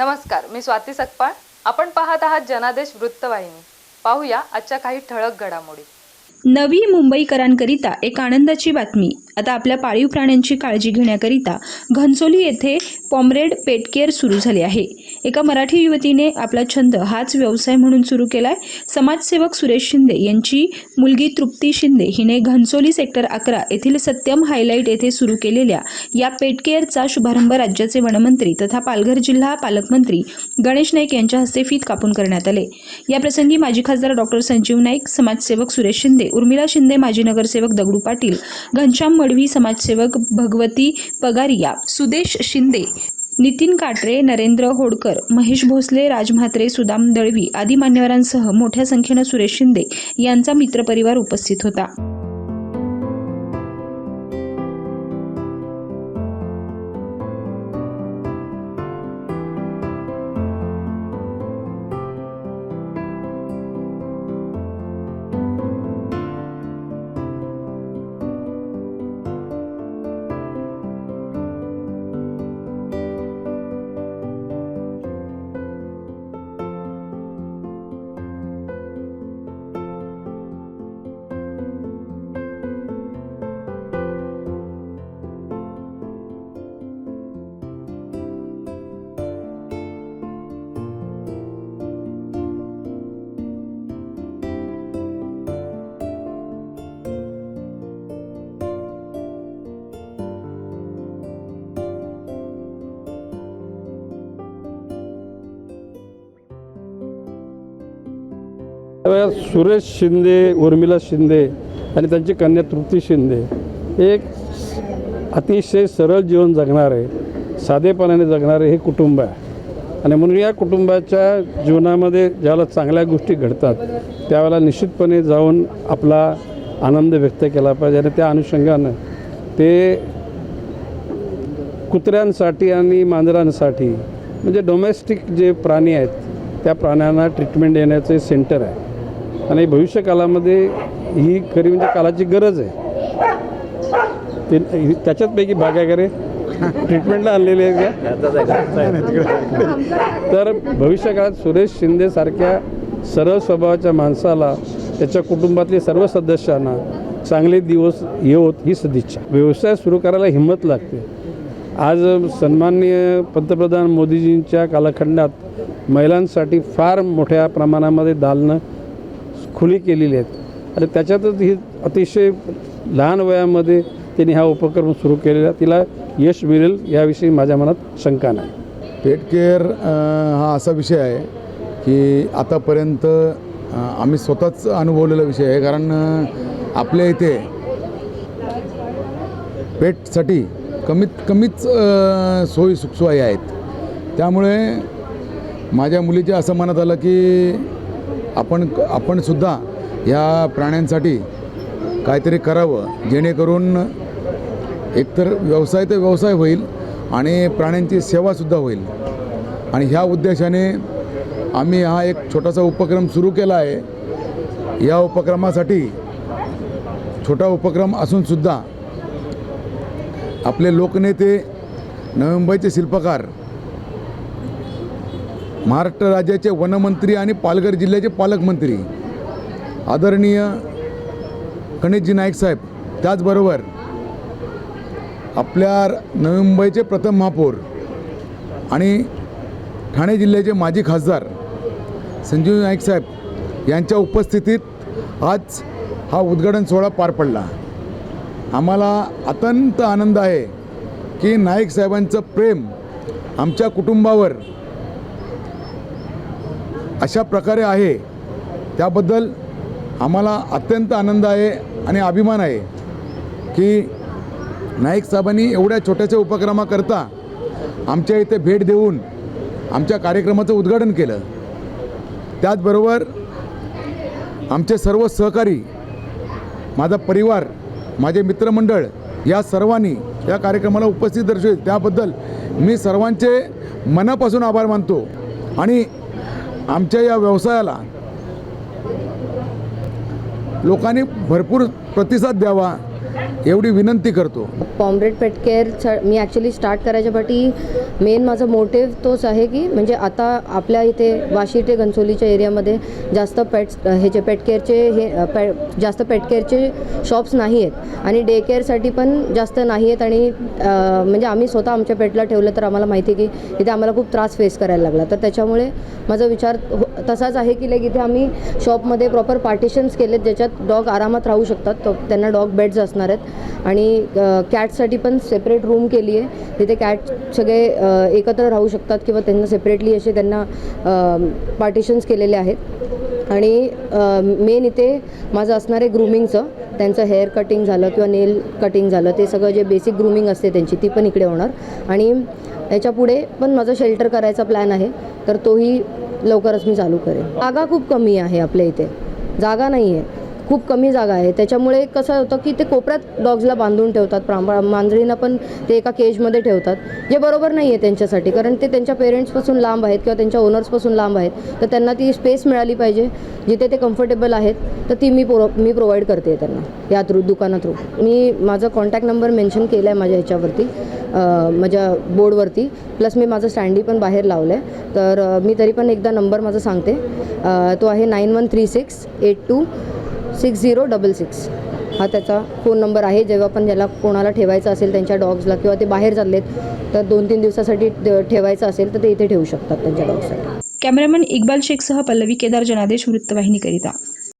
नमस्कार मी स्वाती सकपाळ. आपण पाहत आहात जनादेश वृत्तवाहिनी. पाहूया आजच्या काही ठळक घडामोडी. नवी मुंबईकरांकरिता एक आनंदाची बातमी. आता आपल्या पाळीव प्राण्यांची काळजी घेण्याकरिता घनसोली येथे पॉमरेड पेट केअर सुरू झाले आहे. एका मराठी युवतीने आपला छंद हाच व्यवसाय म्हणून सुरू केला आहे समाजसेवक सुरेश शिंदे यांची मुलगी तृप्ती शिंदे हिने घनसोली सेक्टर अकरा येथील सत्यम हायलाईट येथे सुरू केलेल्या या पेट केअरचा शुभारंभ राज्याचे वनमंत्री तथा पालघर जिल्हा पालकमंत्री गणेश नाईक यांच्या हस्ते फीत कापून करण्यात आले. याप्रसंगी माजी खासदार डॉक्टर संजीव नाईक समाजसेवक सुरेश शिंदे उर्मिला शिंदे माजी नगरसेवक दगडू पाटील घनश्याम मडवी समाजसेवक भगवती पगारिया सुदेश शिंदे नितीन काटरे नरेंद्र होडकर महेश भोसले राज म्हात्रे सुदाम दळवी आदी मान्यवरांसह मोठ्या संख्येनं सुरेश शिंदे यांचा मित्रपरिवार उपस्थित होता. सुरेश शिंदे उर्मिला शिंदे आणि त्यांची कन्या तृप्ती शिंदे हे एक अतिशय सरळ जीवन जगणारे साधेपणाने जगणारे हे कुटुंब आहे. आणि म्हणून या कुटुंबाच्या जीवनामध्ये ज्याला चांगल्या गोष्टी घडतात त्यावेळेला निश्चितपणे जाऊन आपला आनंद व्यक्त केला पाहिजे आणि त्या अनुषंगानं ते कुत्र्यांसाठी आणि मांजरांसाठी म्हणजे डोमेस्टिक जे प्राणी आहेत त्या प्राण्यांना ट्रीटमेंट देण्याचे सेंटर आहे. आणि भविष्यकालामध्ये ही खरी म्हणजे कालाची गरज आहे. ते त्याच्यातपैकी भाग आहे का ट्रीटमेंटला आणलेले आहेत का? तर भविष्यकाळात सुरेश शिंदेसारख्या सरळ स्वभावाच्या माणसाला त्याच्या कुटुंबातले सर्व सदस्यांना चांगले दिवस येवोत ही सदिच्छा. व्यवसाय सुरू करायला हिंमत लागते. आज सन्माननीय पंतप्रधान मोदीजींच्या कालखंडात महिलांसाठी फार मोठ्या प्रमाणामध्ये दालनं खुली केलेली आहेत. आणि त्याच्यातच ही अतिशय लहान वयामध्ये त्यांनी हा उपक्रम सुरू केलेला तिला यश मिळेल याविषयी माझ्या मनात शंका नाही. पेट केअर हा असा विषय आहे की आतापर्यंत आम्ही स्वतःच अनुभवलेला विषय आहे. कारण आपल्या इथे पेटसाठी कमीत कमीच सोयी सुखसोयी आहेत. त्यामुळे माझ्या मुलीच्या असं मनात आलं की आपण आपणसुद्धा ह्या प्राण्यांसाठी काहीतरी करावं जेणेकरून एकतर व्यवसाय तर व्यवसाय होईल आणि प्राण्यांची सेवासुद्धा होईल. आणि ह्या उद्देशाने आम्ही हा एक छोटासा उपक्रम सुरू केला आहे. या उपक्रमासाठी छोटा उपक्रम असूनसुद्धा आपले लोकनेते नवी मुंबईचे शिल्पकार महाराष्ट्र राज्याचे वनमंत्री आणि पालघर जिल्ह्याचे पालकमंत्री. आदरणीय गणेशजी नाईक साहेब त्याचबरोबर आपल्या नवी मुंबईचे प्रथम महापौर आणि ठाणे जिल्ह्याचे माजी खासदार संजीव नाईक साहेब यांच्या उपस्थितीत आज हा उद्घाटन सोहळा पार पडला. आम्हाला अत्यंत आनंद आहे की नाईक साहेबांचं प्रेम आमच्या कुटुंबावर अशा प्रकारे आहे. त्याबद्दल आम्हाला अत्यंत आनंद आहे आणि अभिमान आहे की नाईक साहेबांनी एवढ्या छोट्याशा उपक्रमाकरता आमच्या इथे भेट देऊन आमच्या कार्यक्रमाचं उद्घाटन केलं. त्याचबरोबर आमचे सर्व सहकारी माझा परिवार माझे मित्रमंडळ या सर्वांनी या कार्यक्रमाला उपस्थित दर्शवित त्याबद्दल मी सर्वांचे मनापासून आभार मानतो आणि आमच्या या व्यवसायाला लोकांनी भरपूर प्रतिसाद द्यावा. एवढी विनंती करतो. पॉम्रेट पेटकेअर मी ॲक्च्युली स्टार्ट करायच्या पाठी मेन माझा मोटिव्ह तोच आहे की म्हणजे आता आपल्या इथे वाशी ते घनसोलीच्या एरियामध्ये जास्त पेट्स ह्याचे पेटकेअरचे हे पे जास्त पेटकेअरचे शॉप्स नाही आहेत आणि डे केअरसाठी पण जास्त नाही आहेत आणि म्हणजे आम्ही स्वतः आमच्या पेटला ठेवलं तर आम्हाला माहिती आहे की इथे आम्हाला खूप त्रास फेस करायला लागला. तर त्याच्यामुळे माझा विचार हो- तसाच आहे की लाईक इथे आम्ही शॉपमध्ये प्रॉपर पार्टिशन्स केलेत ज्याच्यात डॉग आरामात राहू शकतात. त्यांना डॉग बेड्स असणार आहेत आणि कॅटसाठी पण सेपरेट रूम केली आहे. तिथे कॅट सगळे एकत्र राहू शकतात किंवा त्यांना सेपरेटली असे त्यांना पार्टिशन्स केलेले आहेत. आणि मेन इथे माझं असणार आहे ग्रूमिंगचं त्यांचं हेअर कटिंग झालं किंवा नेल कटिंग झालं ते सगळं जे बेसिक ग्रूमिंग असते त्यांची ती पण इकडे होणार. आणि याच्यापुढे पण माझं शेल्टर करायचा प्लॅन आहे तर तोही लवकरच मी चालू करेन. जागा खूप कमी आहे आपल्या इथे. जागा नाही आहे खूप कमी जागा आहे. त्याच्यामुळे कसं होतं की ते कोपऱ्यात डॉग्सला बांधून ठेवतात प्रांबा मांजरींना पण ते एका केजमध्ये ठेवतात. जे बरोबर नाही आहे त्यांच्यासाठी कारण ते त्यांच्या पेरेंट्सपासून लांब आहेत किंवा त्यांच्या ओनर्सपासून लांब आहेत. तर त्यांना ती स्पेस मिळाली पाहिजे जिथे ते कम्फर्टेबल आहेत. तर ती मी प्रो मी प्रोव्हाइड करते त्यांना या थ्रू दुकाना थ्रू मी माझा कॉन्टॅक्ट नंबर मेन्शन केला आहे माझ्या ह्याच्यावरती माझ्या बोर्डवरती प्लस मी माझं स्टँडी पण बाहेर लावलं आहे तर मी तरी पण एकदा नंबर माझा सांगते. तो आहे nine one three six eight two six zero double six. हा त्याचा फोन नंबर आहे. जेव्हा पण ज्याला कोणाला ठेवायचं असेल त्यांच्या डॉग्सला किंवा ते बाहेर चाललेत तर दोन तीन दिवसासाठी ठेवायचं असेल तर ते इथे ठेवू शकतात त्यांच्या डॉग्ससाठी कॅमेरामॅन इक्बाल शेखसह पल्लवी केदार जनादेश वृत्तवाहिनीकरिता.